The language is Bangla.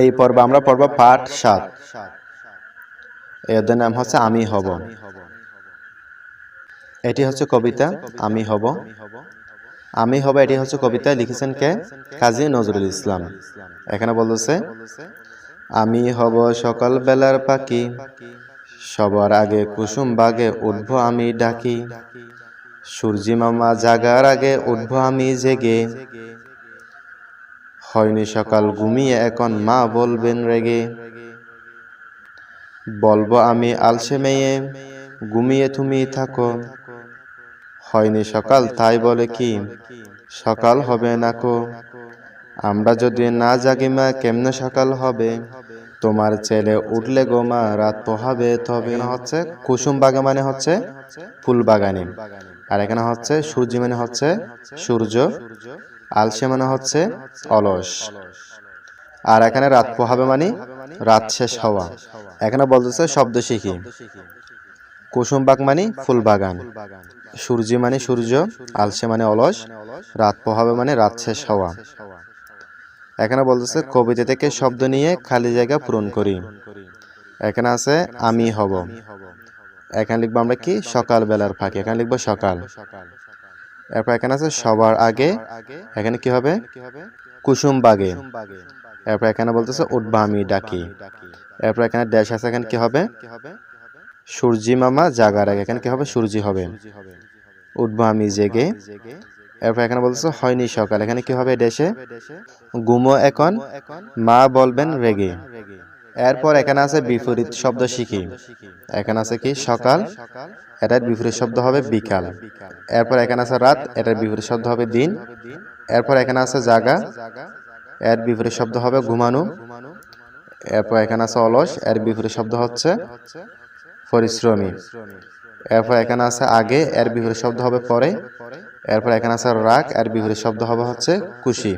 এই পর্বে আমরা পড়ব পাঠ সাত। এদের নাম হচ্ছে আমি হব। এটি হচ্ছে কবিতা, আমি হব। আমি হব, এটি হচ্ছে কবিতা, লিখেছেন কে? কাজী নজরুল ইসলাম। এখানে বলতেছে, আমি হব সকাল বেলার পাখি, সবার আগে কুসুম বাগে উঠব আমি ডাকি, সূর্যি মামা জাগার আগে উঠব আমি জেগে হয়নি সকাল, ঘুমিয়ে এখন মা বলবেন রেগে। বলব আমি আলসে মেয়ে, ঘুমিয়ে তুমি থাকো। হয়নি সকাল, তাই বলে কি, সকাল হবে না কো। আমরা যদি না জাগি মা, কেমনে সকাল হবে? তোমার ছেলে উঠলে গো মা, রাত পোহাবে তবে। হচ্ছে কুসুম বাগা মানে হচ্ছে ফুল বাগানি আর এখানে হচ্ছে সূর্য মানে হচ্ছে সূর্য। আলসে মানে হচ্ছে অলস। আর এখানে রাত পোহাবে মানে রাত শেষ হওয়া। এখানে বলতেছে শব্দ শিখি। কুসুম বাগ মানে ফুল বাগান। সূর্য মানে সূর্য, আলসে মানে অলস। রাত পোহাবে মানে রাত শেষ হওয়া। এখানে বলতেছে কবিতা থেকে শব্দ নিয়ে খালি জায়গা পূরণ করি। এখানে আছে আমি হব। এখানে লিখব আমরা কি? সকাল বেলার ফাঁকি। এখানে লিখব সকাল। এরপর এখানে আছে সবার আগে। এখানে কি হবে? কুসুম বাগে। এরপর এখানে বলতেছে উঠবা আমি ডাকি। এরপর এখানে ড্যাশ আছে, এখানে কি হবে? সূর্যি মামা জাগার আগে। এখানে কি হবে? সূর্যি হবে। উঠবা আমি জেগে। এরপর এখানে বলতেছে হয়নি সকাল। এখানে কি হবে ড্যাশে গুমো এখন। মা বলবেন রেগে। এরপর এখানে আছে বিপরীত শব্দ শিখি। এখানে আছে কি? সকাল। এটার বিপরীত শব্দ হবে বিকাল। এরপর এখানে আছে রাত। এটার বিপরীত শব্দ হবে দিন। এরপর এখানে আছে জাগা। এর বিপরীত শব্দ হবে ঘুমানো। এরপর এখানে আছে অলস। এর বিপরীত শব্দ হচ্ছে পরিশ্রমী। এরপর এখানে আছে আগে। এর বিপরীত শব্দ হবে পরে। এরপর এখানে আছে রাগ। এর বিপরীত শব্দ হবে হচ্ছে খুশি।